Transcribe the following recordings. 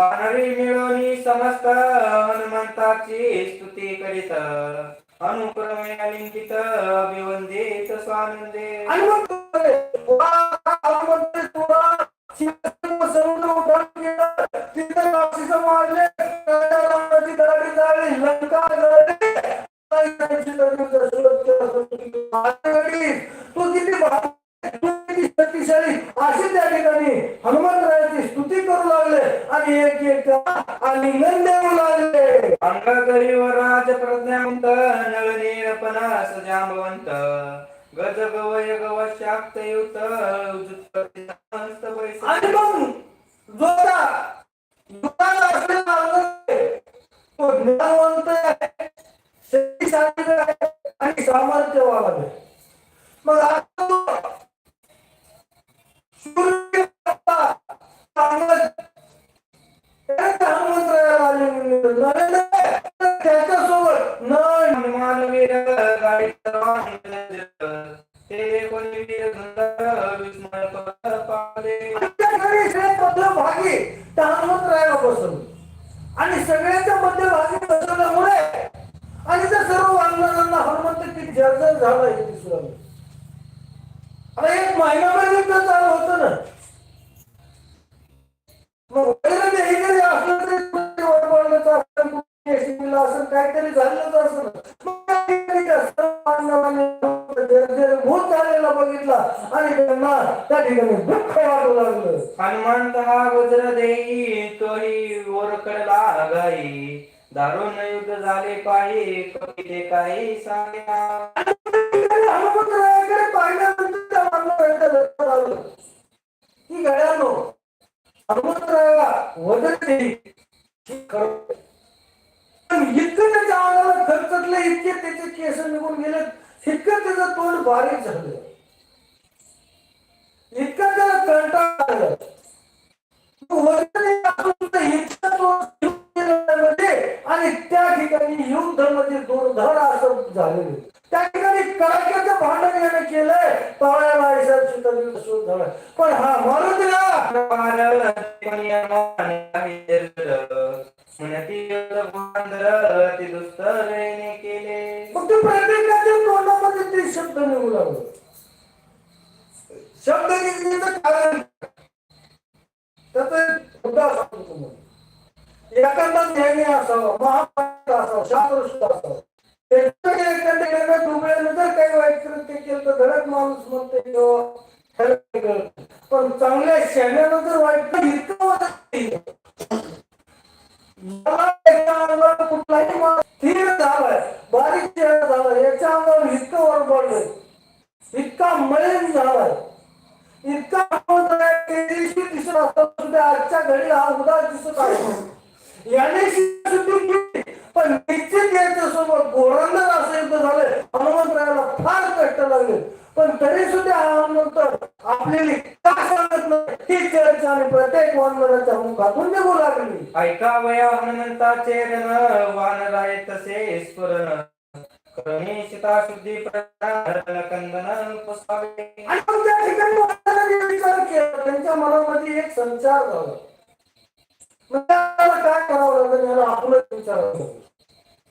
वानरी मिळवणी समस्त हनुमंताची स्तुती करीत. अनुक्रमे अलिंकित अभिवंदित स्वानंदे. आणि आलिंगन देऊ लागले अंगकरीवर राज प्रज्ञावंत नळनीळपणास जांबवंत. गज गवय गव शाक्त समस्त पैसे आणि मग जोडा युगाला असलेला अंग तो ज्ञानवंत आहे, शक्तिशाली आहे आणि सामर्थ्यवान आहे. मग आता ते कोणी मध्यभागी हनुमंतरायाला बसवलं आणि सगळ्यांच्या मध्यभागी बसवल्यामुळे आणि त्या सर्व वानरांना हनुमंत किती जर्जर झाला हे दिसू लागलं. आता एक महिनाभर युद्ध चालू होत ना मग वैर असलं तरी काहीतरी झालेलंच असेल. बघितला आणि त्यांना त्या ठिकाणी दुःख वाटू लागलं. हनुमंत हा वज्र देई तोही ओरकडला गाई दारुण युद्ध झाले काही कविते काही सांगा. हनुमंतरायाकडे पाहिल्यानंतर गड्यानो हनुमंतरायाला वजन देई. ही इतकं त्याच्या अंगाला खर्चटलं इतके त्याचे केस निघून गेले इतकं त्याचं तोंड बारीक झालं इतकं त्याला कंटाळा आला वजन देई असून सुद्धा इतकं तो घेऊन गेल्यामध्ये आणि त्या ठिकाणी युद्धामध्ये दुर्धड असं झालेलं. त्या ठिकाणी कडाक्याचं भांडण याने केलंय. पावळ्याला सुरू झाला. पण हा मारू दिला केले मग ते प्रत्येकाच्या तोंडामध्ये ते शब्द निघू लागले. शब्द निघण्याचं कारण त्याचा एक मुद्दा तुम्हाला एखादा ज्ञानी असावा शास्त्रशुद्ध काही वाईट कृत्य केलं तर घरात माणूस म्हणते किंवा पण चांगल्या शहाण्यानं जर वाईट इतकं मला कुठलाही माणूस स्थिर झालाय बारीक झाला याच्या अंगावर इतकं वर पडलंय इतका मलिन झालाय इतका तेजस्वी दिसत असताना सुद्धा आजच्या घडी हा उदास दिसत आहे. याने पण निश्चित यांच्या सोबत गोरंदाज असं युद्ध झालंय हनुमंतरायाला फार कष्ट लागले. पण तरी सुद्धा हा हनुमंत आपल्याला का सांगत नाही ही चर्चा आणि प्रत्येक वानराच्या मुखातून निघू लागली. ऐकावया हनुमंताचे रण वानराय तसे स्मरण करणी शुद्धी कंदन आणि मग त्या ठिकाणी विचार केला त्यांच्या मनामध्ये एक संचार झाला. म्हणजे काय करावं लागलं याला आपलं विचार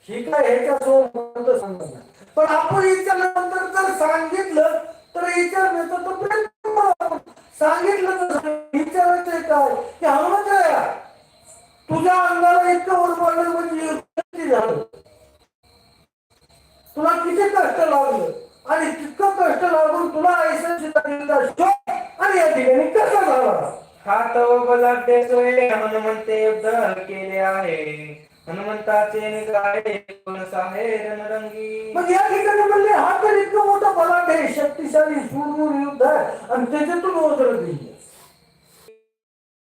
ही काय ह्याच्यासोबत सांगत पण आपण याच्यानंतर जर सांगितलं तर विचार तो प्रयत्न सांगितलं तर विचारायचं काय? की हनुमंतराया तुझ्या अंगाला इतकं वर पडलं म्हणजे युद्ध किती झालं तुला किती कष्ट लागलं आणि तितकं कष्ट लागून तुला शोध आणि या ठिकाणी कसा झाला? व बलाढ्य सोय. हनुमंते युद्ध केले आहे. हनुमंताचे निघाले रणरंगी मग या ठिकाणी म्हणले हा तर इतकं मोठा बलाढ्य आहे. शक्तिशाली शूरवीर युद्ध आहे आणि त्याच्यातून देईल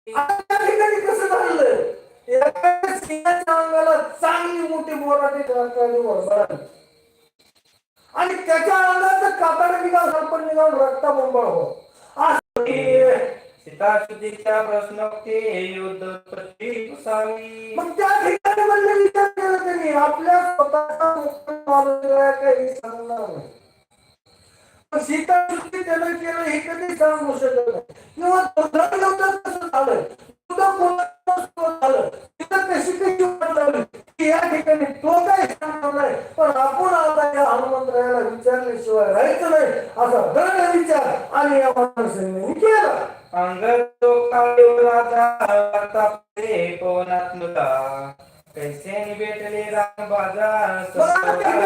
आता त्या ठिकाणी कसं झालं? एका सिंहाच्या अंगाला चांगली मोठी काळी बळाली आणि त्याच्या अंगात कातड निघाल सरपण निघाल रक्ता बोंबाळ हो असं सीता शुद्धीच्या प्रश्नोक्ती युद्ध मग त्या ठिकाणी म्हणले विचार केला त्यांनी आपल्या स्वतःचा काही सांगणार नाही. पण सीता शुद्धी त्यानं केलं हे कधी सांगू शकत नाही. किंवा दुर्धर युद्ध कसं झालं युद्ध कोणाचं झालं कशी कशी की या ठिकाणी तो काय सांगणार नाही पण आपण आता या हनुमंतरायाला विचारल्याशिवाय राहायचं नाही असा दृढ विचार आणि या माणसाने केला काळीवराचा कैसे भेटले राम बाजा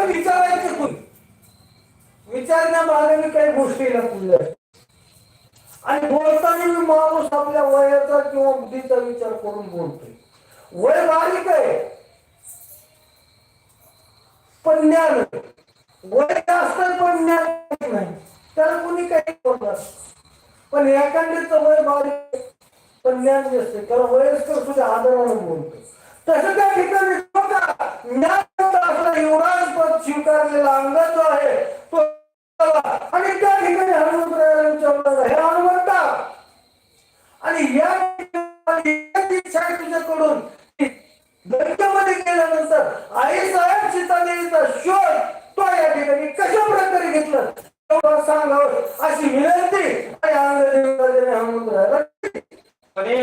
विचारायचं कोण विचारण्या मागे काही गोष्टी लपल्या आणि बोलताना मी माणूस आपल्या वयाचा किंवा बुद्धीचा विचार करून बोलतोय. वय बारीक आहे पण ज्ञान. वय जास्त पण ज्ञान नाही. तर कुणी काही बोलणार पण एखाद्याच वय बारीक पण ज्ञान जास्त आहे. वयस्कर सुद्धा आदरानं बोलतो. तसं त्या ठिकाणी ज्ञान असला युवराज पद स्वीकारलेला अंगद जो आहे कशा प्रकारे घेतलं सांगावं अशी विनंती. आणि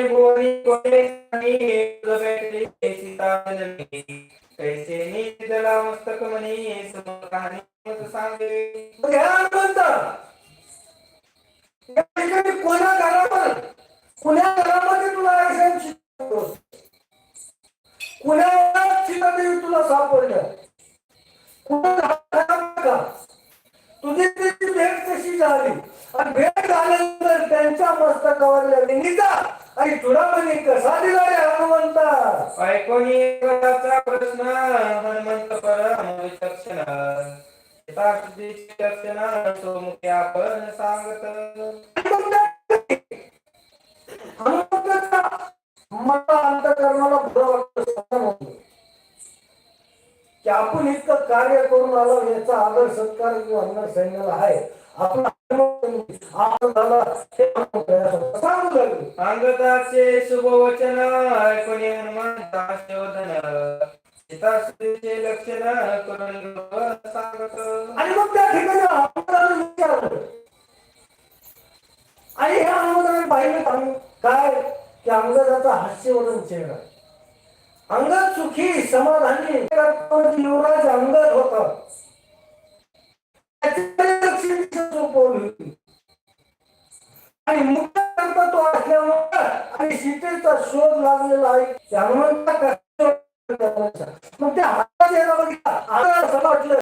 कैसे मस्तक मत सांगे मग या ठिकाणी कोणा घरावर कुण्या घरामध्ये तुला आयुष्यात शिकवतो? कुण्या वयात तुला सापडल्या? सीताशुद्धीची आपण सांगत मला अंतकरणाला वाटतं की आपण इतकं कार्य करून आलो याचा आदर सत्कार किंवा सैन्याला आहे आपण आपण झाला हे हनुमंताला ऐकून हनुमंता शोधन आणि मग त्या ठिकाणी आणि ह्या हनुमंताने पाहिलं आम्ही काय? की अंगदाचा हास्यवदन चेहरा. अंगद सुखी समाधानी युवराज अंगद होता. आणि मुख्य तो असल्यामुळे आणि सीतेचा शोध लागलेला आहे त्या मग त्या हाताचा चेहरा